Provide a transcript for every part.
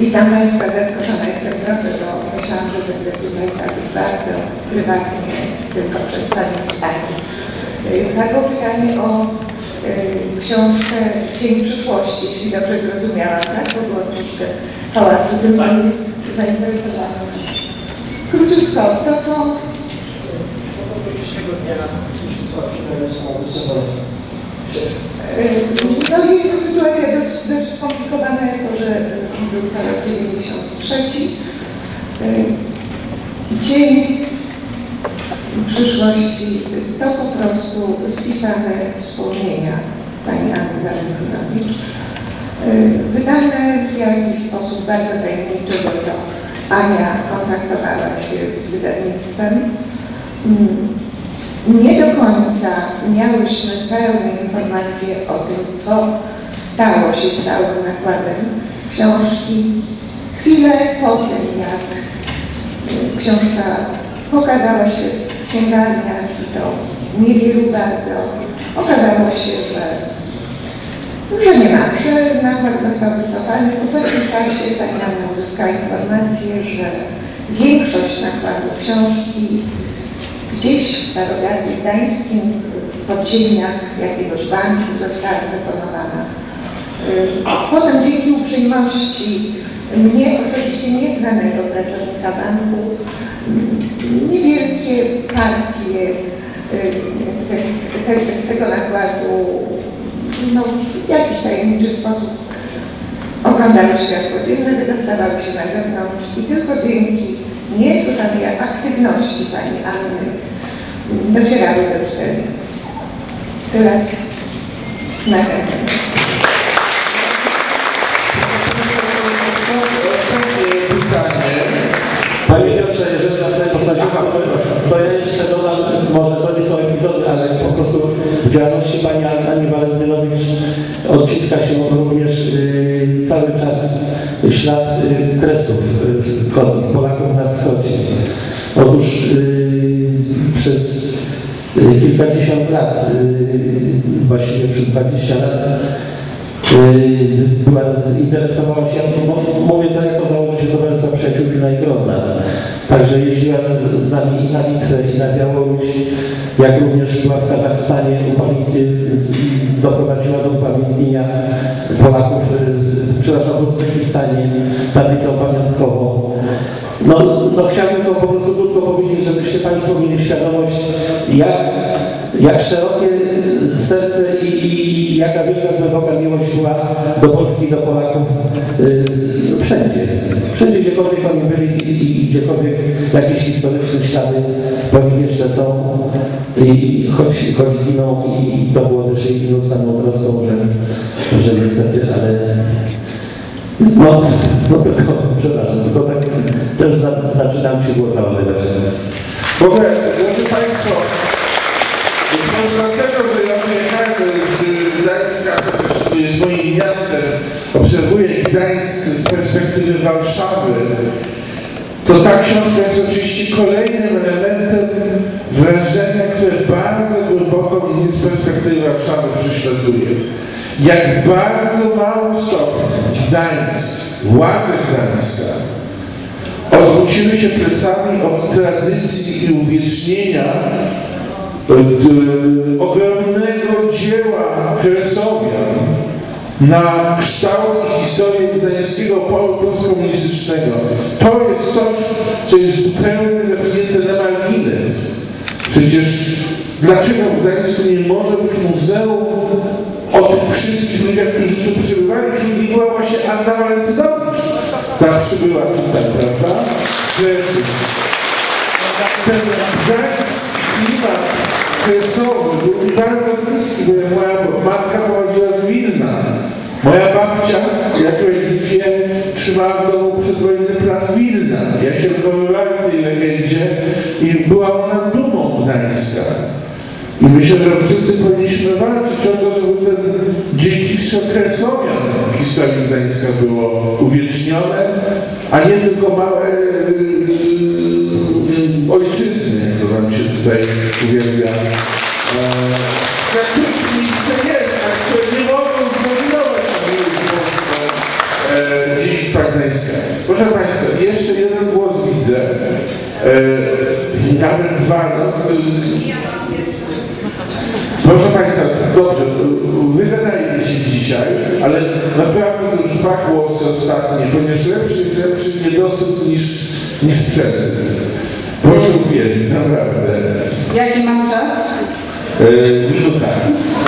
Witam Państwa, zaskoczona jestem trochę, bo myślałam, że będę tutaj tak bardzo prywatnie tylko przedstawić Ani. Padło pytanie o y, książkę Cień przyszłości, jeśli dobrze zrozumiałam, tak? Bo było troszkę hałasu, tym Pan jest zainteresowany. Króciutko, to są y, no jest to sytuacja dość, dość skomplikowana, jako że był to rok 93. Y, Dzień przyszłości to po prostu spisane wspomnienia pani Anny Walentynowicz. Wydane w jakiś sposób bardzo tajemniczy, bo to Ania kontaktowała się z wydawnictwem. Nie do końca miałyśmy pełne informacje o tym, co stało się z całym nakładem książki. Chwilę po tym, jak y, książka pokazała się w księgarniach i to niewielu bardzo, okazało się, że, że nie ma, że nakład został wycofany. Po pewnym czasie tak nam uzyskała informację, że większość nakładu książki gdzieś w Starogardzie Gdańskim, w podziemiach jakiegoś banku została zdeponowana. Y, Potem dzięki uprzejmości mnie osobiście nieznanego pracownika banku mm, niewielkie partie y, te, te, tego nakładu no, w jakiś tajemniczy sposób oglądały światło dzienne, wydostawały się na zewnątrz i tylko dzięki niesłychanej aktywności pani Anny docierały do cztery. Tyle na ten. Panie jeżeli na postaci to jeszcze dodam, może to nie są epizody, ale po prostu działalności Pani Ani Walentynowicz odciska się również y, cały czas ślad y, kresów y, wschodnich, Polaków na wschodzie. Otóż y, przez kilkadziesiąt lat, właściwie przez 20 lat była, interesowała się, bo mówię to jako założyciel Towarzystwa Przyjaciół Wina i Grodna. Także jeździła z- nami i na Litwę, i na Białoruś, jak również była w Kazachstanie, upamiętnie- doprowadziła do upamiętnienia Polaków, przepraszam, w Uzbekistanie, tablicą pamiątkową. No, no chciałbym to po prostu krótko powiedzieć, żebyście Państwo mieli świadomość, jak, jak szerokie serce i, i jaka wielka, głęboka miłość była do Polski do Polaków y, wszędzie. Wszędzie, gdziekolwiek oni byli i, i gdziekolwiek jakieś historyczne ślady po nich jeszcze są. I choć, choć giną i, to było też jej nieustanną troską, że, że niestety, ale no, no tylko, przepraszam, tylko tak też za, zaczynam się było załadować. W ogóle, drodzy Państwo, może dlatego, że ja wyjechałem z Gdańska, chociaż jest moim miastem, obserwuję Gdańsk z perspektywy Warszawy, to ta książka jest oczywiście kolejnym elementem wrażenia, które bardzo głęboko mnie z perspektywy Warszawy prześladuje. Jak bardzo mało stopni Gdańsk, władze Gdańska odwróciły się plecami od tradycji i uwiecznienia d- ogromnego dzieła Kresowian na kształt i historię gdańskiego polu postkomunistycznego. To jest coś, co jest zupełnie zepchnięte na margines. Przecież dlaczego w Gdańsku nie może być muzeum o wszystkich ludziach, którzy tu przybywali? Była właśnie Anna Walentynowicz, ta przybyła tutaj, prawda? Grecji. Ten gdański klimat kresowy był mi bardzo bliski, bo moja matka pochodziła z Wilna. Moja babcia, jak wie, trzymała w domu przedwojenny plan Wilna. Ja się wychowywałem w tej legendzie i była ona dumą Gdańska. Myślę, że wszyscy powinniśmy walczyć o to, żeby ten dziedzictwo Kresowian w historii Gdańska było uwiecznione, a nie tylko małe yy, ojczyzny, jak to nam się tutaj uwielbia. Eee, miejsce jest, a które nie mogą zdominować eee, dziedzictwa Gdańska. Proszę Państwa, jeszcze jeden głos widzę. E, nawet. No, Proszę Państwa, dobrze, wygadajmy się dzisiaj, ale naprawdę dwa głosy ostatnie, ponieważ lepszy jest lepszy niedosyt niż, niż przesyt. Proszę uwierzyć, naprawdę. Jaki mam czas? E, minuta.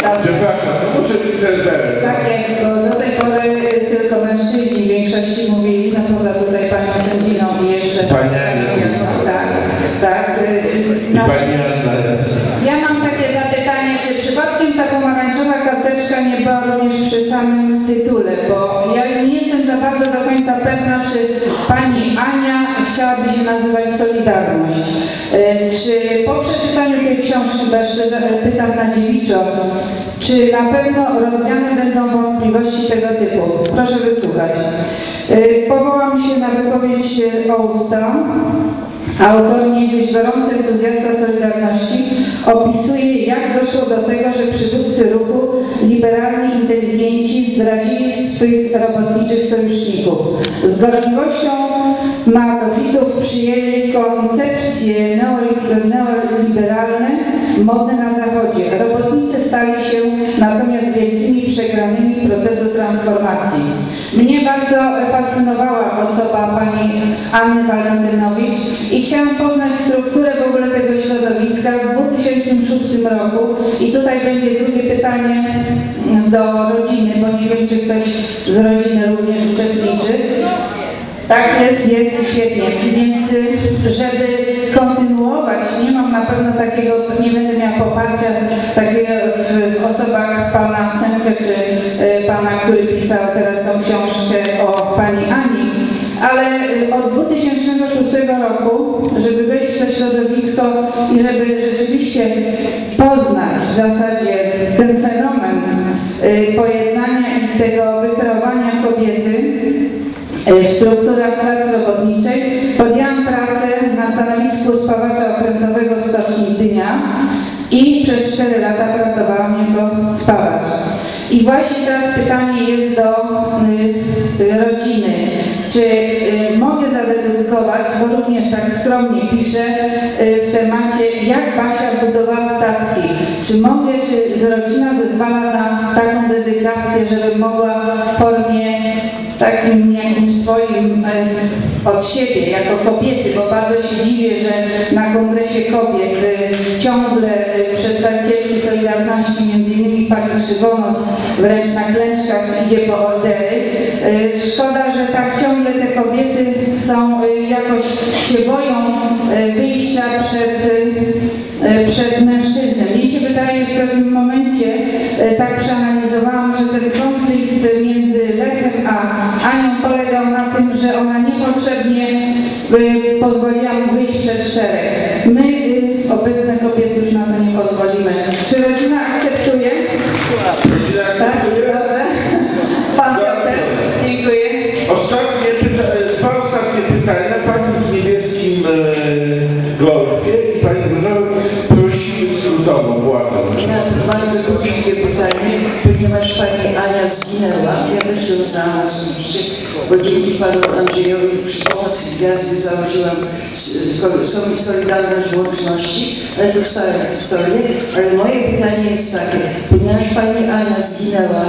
Dobrze. Przepraszam, no muszę być serwerem. Tak jest, bo do tej pory tylko mężczyźni w większości mówili, no poza tutaj panią sędziną i jeszcze... Pani Anią. Tak, tak. I no. Pani Anna. Ja mam takie zapytanie, czy przypadkiem ta pomarańczowa karteczka nie była również przy samym tytule, bo ja nie jestem za bardzo do końca pewna, czy pani Ania chciałaby się nazywać Solidarność. E, Czy po przeczytaniu tej książki, jeszcze za- pytam na dziewiczo, czy na pewno rozwiane będą wątpliwości tego typu? Proszę wysłuchać. E, Powołam się na wypowiedź e, Ousta. Autor, nie dość gorący entuzjasta Solidarności, opisuje, jak doszło do tego, że przywódcy ruchu, liberalni inteligenci zdradzili swych robotniczych sojuszników. Z gorliwością maatowitów przyjęli koncepcje neo- neoliberalne modne na Zachodzie. Robotnicy stali się natomiast wielkimi przegranymi procesu transformacji. Mnie bardzo fascynowała osoba pani Anny Walentynowicz i chciałam poznać strukturę w ogóle tego środowiska w 2006 roku i tutaj będzie drugie pytanie do rodziny, bo nie wiem, czy ktoś z rodziny również uczestniczy. Tak jest, jest świetnie. Więc żeby kontynuować, nie mam na pewno takiego, nie będę miała poparcia takiego w, w osobach pana Semkę czy y, pana, który pisał teraz tą książkę o pani Ani, ale y, od 2006 roku, żeby wejść w to środowisko i żeby rzeczywiście poznać w zasadzie pojednania i tego wykreowania kobiety, w strukturach klas robotniczej podjęłam pracę na stanowisku spawacza okrętowego w Stoczni Gdynia i przez 4 lata pracowałam jako spawacz. I właśnie teraz pytanie jest do y, y, rodziny. Czy y, mogę zadedukować, bo również tak skromnie piszę y, w temacie, jak Basia budowała statki. Czy mogę, czy rodzina zezwala na taką dedykację, żeby mogła w formie takim jakimś swoim e, od siebie, jako kobiety, bo bardzo się dziwię, że na Kongresie Kobiet e, ciągle przedstawicielki Solidarności, innymi pani Krzywonos, wręcz na klęczkach idzie po ordery. E, Szkoda, że tak ciągle te kobiety są, e, jakoś się boją e, wyjścia przed, przed mężczyzną. Mnie się wydaje w pewnym momencie, tak przeanalizowałam, że ten konflikt między Lechem a Anią polegał na tym, że ona niepotrzebnie y, pozwoliła mu wyjść przed szereg. To bardzo krótkie pytanie, ponieważ pani Ania zginęła. Ja też ją znałam osobiście, bo dzięki panu Andrzejowi przy pomocy gwiazdy założyłam Solidarność Łączności, ale to stara historia. Ale moje pytanie jest takie, ponieważ pani Ania zginęła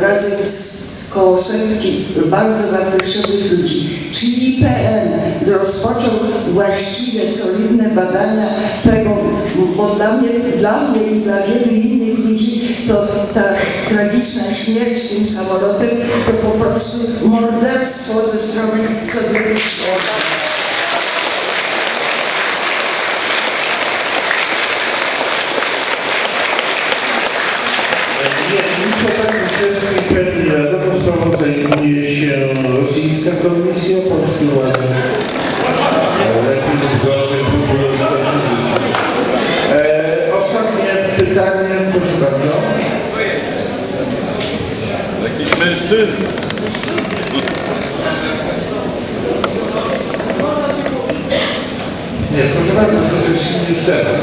razem z koło setki bardzo wartościowych ludzi. Czy IPN rozpoczął właściwie solidne badania tego, bo dla mnie, dla mnie i dla wielu innych ludzi to ta tragiczna śmierć tym samolotem to po prostu morderstwo ze strony sowieckiego. Nie, nic o takim śledztwie pewnie nie wiadomo. Sprawą zajmuje się rosyjska komisja, polskie władze. Lepiej lub gorzej próbują coś uzyskać. E, ostatnie pytanie, proszę bardzo. Jakiś mężczyzna. Nie,